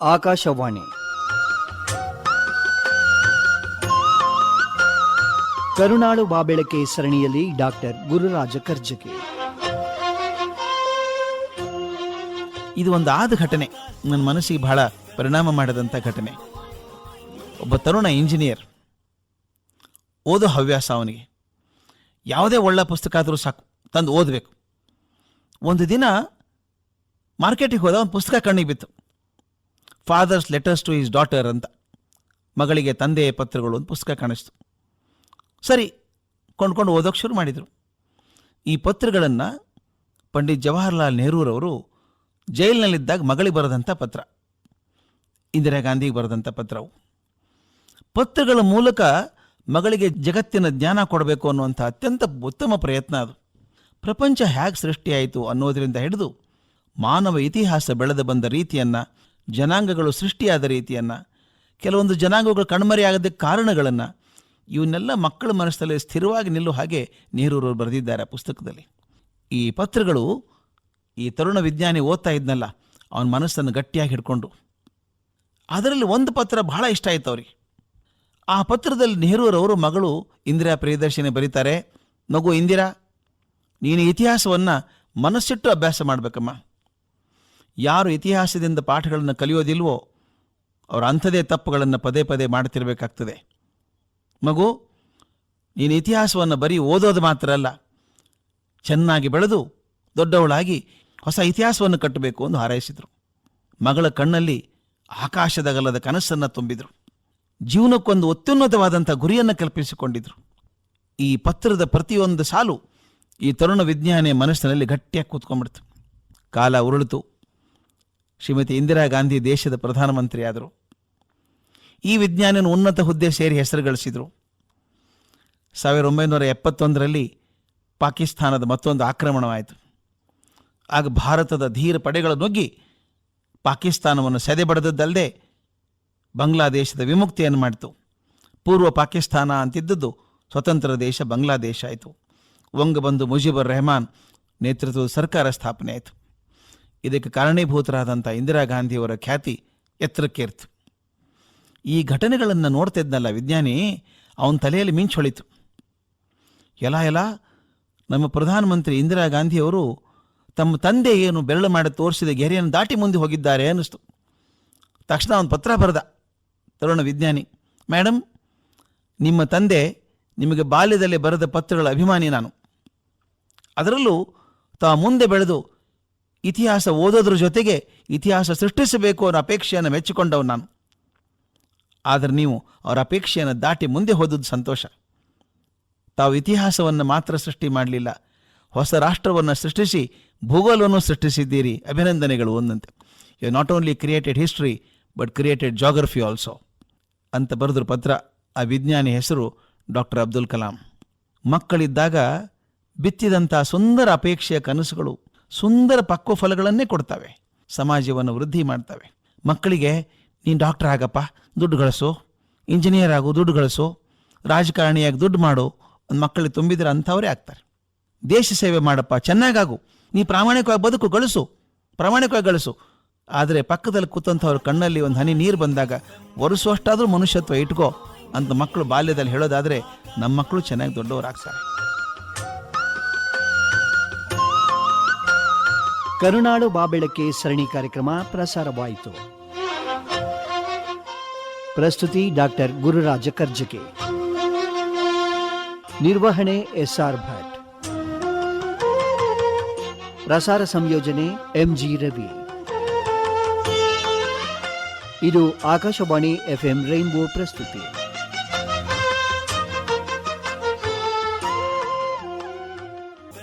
ಆಕಾಶವಾಣಿ. ಕರುಣಾಳು ಬಾಬೆಳಕೆ ಸರಣಿಯಲ್ಲಿ ಡಾಕ್ಟರ್ ಗುರುರಾಜ ಕರ್ಜಗಿ ಇದು ಒಂದು ಆದ ಘಟನೆ. ನನ್ನ ಮನಸ್ಸಿಗೆ ಬಹಳ ಪರಿಣಾಮ ಮಾಡಿದಂಥ ಘಟನೆ. ಒಬ್ಬ ತರುಣ ಇಂಜಿನಿಯರ್ ಓದೋ ಹವ್ಯಾಸ ಅವನಿಗೆ. ಯಾವುದೇ ಒಳ್ಳೆ ಪುಸ್ತಕ ಆದರೂ ಸಾಕು, ತಂದು ಓದಬೇಕು. ಒಂದು ದಿನ ಮಾರ್ಕೆಟಿಗೆ ಹೋದ ಒಂದು ಪುಸ್ತಕ ಕಣ್ಣಿಗೆ ಬಿತ್ತು. Father's letters to his daughter ಅಂತ ಮಗಳಿಗೆ ತಂದೆಯ ಪತ್ರಗಳು ಒಂದು ಪುಸ್ತಕ ಕಾಣಿಸ್ತು. ಸರಿ, ಕೊಂಡ್ಕೊಂಡು ಓದೋಕೆ ಶುರು ಮಾಡಿದರು. ಈ ಪತ್ರಗಳನ್ನು ಪಂಡಿತ್ ಜವಾಹರ್ಲಾಲ್ ನೆಹರೂರವರು ಜೈಲಿನಲ್ಲಿದ್ದಾಗ ಮಗಳಿಗೆ ಬರೆದಂಥ ಪತ್ರ, ಇಂದಿರಾ ಗಾಂಧಿಗೆ ಬರೆದಂಥ ಪತ್ರವು. ಪತ್ರಗಳ ಮೂಲಕ ಮಗಳಿಗೆ ಜಗತ್ತಿನ ಜ್ಞಾನ ಕೊಡಬೇಕು ಅನ್ನುವಂಥ ಅತ್ಯಂತ ಉತ್ತಮ ಪ್ರಯತ್ನ ಅದು. ಪ್ರಪಂಚ ಹೇಗೆ ಸೃಷ್ಟಿಯಾಯಿತು ಅನ್ನೋದರಿಂದ ಹಿಡಿದು ಮಾನವ ಇತಿಹಾಸ ಬೆಳೆದು ಬಂದ ರೀತಿಯನ್ನು ಜನಾಂಗಗಳು ಸೃಷ್ಟಿಯಾದ ರೀತಿಯನ್ನು, ಕೆಲವೊಂದು ಜನಾಂಗಗಳು ಕಣ್ಮರೆಯಾಗದಕ್ಕೆ ಕಾರಣಗಳನ್ನು, ಇವನ್ನೆಲ್ಲ ಮಕ್ಕಳ ಮನಸ್ಸಲ್ಲಿ ಸ್ಥಿರವಾಗಿ ನಿಲ್ಲುವ ಹಾಗೆ ನೆಹರೂರು ಬರೆದಿದ್ದಾರೆ ಪುಸ್ತಕದಲ್ಲಿ. ಈ ಪತ್ರಗಳು ಈ ತರುಣ ವಿಜ್ಞಾನಿ ಓದ್ತಾ ಇದ್ನಲ್ಲ, ಅವನ ಮನಸ್ಸನ್ನು ಗಟ್ಟಿಯಾಗಿ ಹಿಡ್ಕೊಂಡು. ಅದರಲ್ಲಿ ಒಂದು ಪತ್ರ ಬಹಳ ಇಷ್ಟ ಆಯ್ತು ಅವ್ರಿಗೆ. ಆ ಪತ್ರದಲ್ಲಿ ನೆಹರೂರವರು ಮಗಳು ಇಂದಿರಾ ಪ್ರಿಯದರ್ಶಿನಿ ಬರೀತಾರೆ ಮಗು ಇಂದಿರಾ, ನೀನು ಇತಿಹಾಸವನ್ನು ಮನಸ್ಸಿಟ್ಟು ಅಭ್ಯಾಸ ಮಾಡಬೇಕಮ್ಮ. ಯಾರು ಇತಿಹಾಸದಿಂದ ಪಾಠಗಳನ್ನು ಕಲಿಯೋದಿಲ್ವೋ ಅವರ ಅಂಥದೇ ತಪ್ಪುಗಳನ್ನು ಪದೇ ಪದೇ ಮಾಡ್ತಿರಬೇಕಾಗ್ತದೆ. ಮಗು, ನೀನು ಇತಿಹಾಸವನ್ನು ಬರೀ ಓದೋದು ಮಾತ್ರ ಅಲ್ಲ, ಚೆನ್ನಾಗಿ ಬೆಳೆದು ದೊಡ್ಡವಳಾಗಿ ಹೊಸ ಇತಿಹಾಸವನ್ನು ಕಟ್ಟಬೇಕು ಎಂದು ಹಾರೈಸಿದರು. ಮಗಳ ಕಣ್ಣಲ್ಲಿ ಆಕಾಶದಗಲದ ಕನಸನ್ನು ತುಂಬಿದರು. ಜೀವನಕ್ಕೊಂದು ಅತ್ಯುನ್ನತವಾದಂಥ ಗುರಿಯನ್ನು ಕಲ್ಪಿಸಿಕೊಂಡಿದ್ರು. ಈ ಪತ್ರದ ಪ್ರತಿಯೊಂದು ಸಾಲು ಈ ತರುಣ ವಿಜ್ಞಾನಿಯ ಮನಸ್ಸಿನಲ್ಲಿ ಗಟ್ಟಿಯಾಗಿ ಕೂತ್ಕೊಂಡ್ಬಿಡ್ತು. ಕಾಲ ಉರುಳಿತು. ಶ್ರೀಮತಿ ಇಂದಿರಾ ಗಾಂಧಿ ದೇಶದ ಪ್ರಧಾನಮಂತ್ರಿಯಾದರು. ಈ ವಿಜ್ಞಾನಿಯನ್ನು ಉನ್ನತ ಹುದ್ದೆ ಸೇರಿ ಹೆಸರು ಗಳಿಸಿದರು ಸಾವಿರದ ಒಂಬೈನೂರ ಎಪ್ಪತ್ತೊಂದರಲ್ಲಿ ಪಾಕಿಸ್ತಾನದ ಮತ್ತೊಂದು ಆಕ್ರಮಣವಾಯಿತು. ಆಗ ಭಾರತದ ಧೀರ ಪಡೆಗಳು ನುಗ್ಗಿ ಪಾಕಿಸ್ತಾನವನ್ನು ಸೆದೆಬಡಿದದ್ದಲ್ಲದೆ ಬಾಂಗ್ಲಾದೇಶದ ವಿಮುಕ್ತಿಯನ್ನು ಮಾಡಿತು. ಪೂರ್ವ ಪಾಕಿಸ್ತಾನ ಅಂತಿದ್ದದ್ದು ಸ್ವತಂತ್ರ ದೇಶ ಬಾಂಗ್ಲಾದೇಶ ಆಯಿತು. ಬಂದು ಮುಜಿಬುರ್ ರೆಹಮಾನ್ ನೇತೃತ್ವದ ಸರ್ಕಾರ ಸ್ಥಾಪನೆ ಆಯಿತು ಇದಕ್ಕೆ ಕಾರಣೀಭೂತರಾದಂಥ ಇಂದಿರಾ ಗಾಂಧಿಯವರ ಖ್ಯಾತಿ ಎತ್ತರಕ್ಕೇರ್ತು. ಈ ಘಟನೆಗಳನ್ನು ನೋಡ್ತಿದ್ನಲ್ಲ ವಿಜ್ಞಾನಿ, ಅವನ ತಲೆಯಲ್ಲಿ ಮಿಂಚೊಳಿತು. ಎಲ್ಲ ಎಲ್ಲ ನಮ್ಮ ಪ್ರಧಾನಮಂತ್ರಿ ಇಂದಿರಾ ಗಾಂಧಿಯವರು ತಮ್ಮ ತಂದೆ ಏನು ಬೆರಳು ಮಾಡಿ ತೋರಿಸಿದ ಗೆರೆಯನ್ನು ದಾಟಿ ಮುಂದೆ ಹೋಗಿದ್ದಾರೆ ಅನ್ನಿಸ್ತು. ತಕ್ಷಣ ಅವನು ಪತ್ರ ಬರೆದ, ತರುಣ ವಿಜ್ಞಾನಿ ಮೇಡಮ್ ನಿಮ್ಮ ತಂದೆ ನಿಮಗೆ ಬಾಲ್ಯದಲ್ಲಿ ಬರೆದ ಪತ್ರಗಳ ಅಭಿಮಾನಿ ನಾನು. ಅದರಲ್ಲೂ ತಾ ಮುಂದೆ ಬೆಳೆದು ಇತಿಹಾಸ ಓದೋದ್ರ ಜೊತೆಗೆ ಇತಿಹಾಸ ಸೃಷ್ಟಿಸಬೇಕು ಅನ್ನೋ ಅಪೇಕ್ಷೆಯನ್ನು ಮೆಚ್ಚಿಕೊಂಡವು ನಾನು. ಆದರೆ ನೀವು ಅವರ ಅಪೇಕ್ಷೆಯನ್ನು ದಾಟಿ ಮುಂದೆ ಹೋದದ್ದು ಸಂತೋಷ. ತಾವು ಇತಿಹಾಸವನ್ನು ಮಾತ್ರ ಸೃಷ್ಟಿ ಮಾಡಲಿಲ್ಲ. ಹೊಸ ರಾಷ್ಟ್ರವನ್ನು ಸೃಷ್ಟಿಸಿ ಭೂಗೋಲವನ್ನು ಸೃಷ್ಟಿಸಿದ್ದೀರಿ ಅಭಿನಂದನೆಗಳು ಒಂದಂತೆ. You not only created history but created geography also ಅಂತ ಬರೆದ್ರು ಪತ್ರ ಆ ವಿಜ್ಞಾನಿ ಹೆಸರು ಡಾಕ್ಟರ್ ಅಬ್ದುಲ್ ಕಲಾಂ. ಮಕ್ಕಳಿದ್ದಾಗ ಬಿತ್ತಿದಂಥ ಸುಂದರ ಅಪೇಕ್ಷೆಯ ಕನಸುಗಳು ಸುಂದರ ಪಕ್ವ ಫಲಗಳನ್ನೇ ಕೊಡ್ತವೆ. ಸಮಾಜವನ್ನು ವೃದ್ಧಿ ಮಾಡ್ತವೆ. ಮಕ್ಕಳಿಗೆ, ನೀನು ಡಾಕ್ಟರ್ ಆಗಪ್ಪ, ದುಡ್ಡು ಗಳಿಸು. ಇಂಜಿನಿಯರ್ ಆಗು, ದುಡ್ಡು ಗಳಿಸು. ರಾಜಕಾರಣಿಯಾಗಿ ದುಡ್ಡು ಮಾಡು. ಒಂದು ಮಕ್ಕಳಿಗೆ ತುಂಬಿದ್ರೆ ಅಂಥವರೇ ಆಗ್ತಾರೆ. ದೇಶ ಸೇವೆ ಮಾಡಪ್ಪ, ಚೆನ್ನಾಗಾಗು. ನೀ ಪ್ರಾಮಾಣಿಕವಾಗಿ ಬದುಕು ಗಳಿಸು. ಪ್ರಾಮಾಣಿಕವಾಗಿ ಗಳಿಸು. ಆದರೆ ಪಕ್ಕದಲ್ಲಿ ಕೂತಂಥವ್ರ ಕಣ್ಣಲ್ಲಿ ಒಂದು ಹನಿ ನೀರು ಬಂದಾಗ ಒರೆಸುವಷ್ಟಾದರೂ ಮನುಷ್ಯತ್ವ ಇಟ್ಕೋ ಅಂತ ಮಕ್ಕಳು ಬಾಲ್ಯದಲ್ಲಿ ಹೇಳೋದಾದರೆ, ನಮ್ಮ ಮಕ್ಕಳು ಚೆನ್ನಾಗಿ ದೊಡ್ಡವರಾಗ್ತಾರೆ. ಕರುನಾಡು ಬಾಬೆಳಕೆ ಸರಣಿ ಕಾರ್ಯಕ್ರಮ ಪ್ರಸಾರವಾಯಿತು. ಪ್ರಸ್ತುತಿ ಡಾಕ್ಟರ್ ಗುರುರಾಜ ಕರ್ಜಗೆ ನಿರ್ವಹಣೆ ಎಸ್ಆರ್ ಭಟ್. ಪ್ರಸಾರ ಸಂಯೋಜನೆ ಎಂಜಿ ರವಿ. ಇದು ಆಕಾಶವಾಣಿ ಎಫ್ಎಂ ರೈನ್ಬೋ ಪ್ರಸ್ತುತಿ.